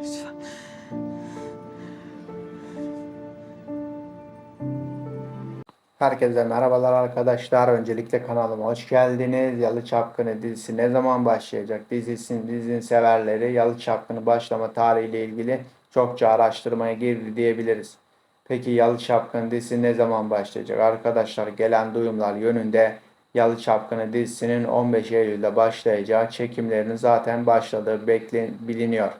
Lütfen. Herkese merhabalar arkadaşlar. Öncelikle kanalıma hoş geldiniz. Yalı Çapkını dizisi ne zaman başlayacak? Dizisinin dizinin severleri Yalı Çapkını başlama tarihiyle ilgili çokça araştırmaya girdi diyebiliriz. Peki Yalı Çapkını dizisi ne zaman başlayacak? Arkadaşlar gelen duyumlar yönünde Yalı Çapkını dizisinin 15 Eylül'de başlayacağı çekimlerinin zaten başladığı biliniyor.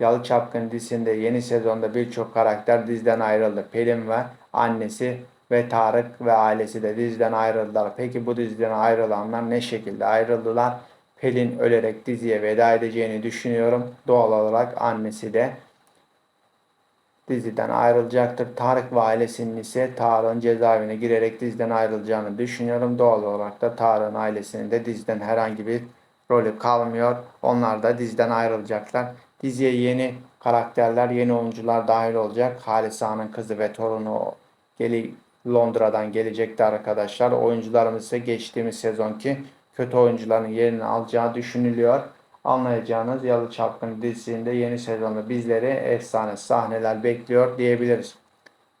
Yalı Çapkın dizisinde yeni sezonda birçok karakter diziden ayrıldı. Pelin ve annesi ve Tarık ve ailesi de diziden ayrıldılar. Peki bu diziden ayrılanlar ne şekilde ayrıldılar? Pelin ölerek diziye veda edeceğini düşünüyorum. Doğal olarak annesi de diziden ayrılacaktır. Tarık ve ailesinin ise Tarık'ın cezaevine girerek diziden ayrılacağını düşünüyorum. Doğal olarak da Tarık'ın ailesinin de diziden herhangi bir rolü kalmıyor. Onlar da diziden ayrılacaklar. Diziye yeni karakterler, yeni oyuncular dahil olacak. Halis Ağa'nın kızı ve torunu geli Londra'dan gelecekti arkadaşlar. Oyuncularımız ise geçtiğimiz sezonki kötü oyuncuların yerini alacağı düşünülüyor. Anlayacağınız Yalı Çapkın dizisinde yeni sezonda bizleri efsane sahneler bekliyor diyebiliriz.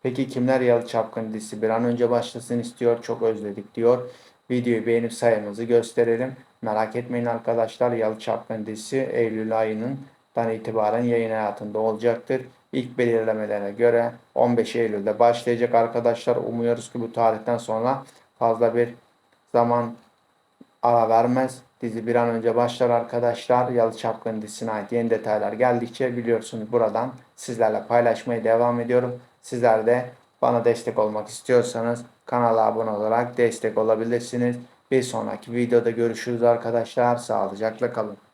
Peki kimler Yalı Çapkın dizisi bir an önce başlasın istiyor, çok özledik diyor. Videoyu beğenip sayımızı gösterelim. Merak etmeyin arkadaşlar Yalı Çapkın dizisi Eylül ayının dan itibaren yayın hayatında olacaktır. İlk belirlemelere göre 15 Eylül'de başlayacak arkadaşlar. Umuyoruz ki bu tarihten sonra fazla bir zaman ara vermez. Dizi bir an önce başlar arkadaşlar. Yalı Çapkın dizisine ait yeni detaylar geldikçe biliyorsunuz buradan sizlerle paylaşmaya devam ediyorum. Sizler de bana destek olmak istiyorsanız kanala abone olarak destek olabilirsiniz. Bir sonraki videoda görüşürüz arkadaşlar. Sağlıcakla kalın.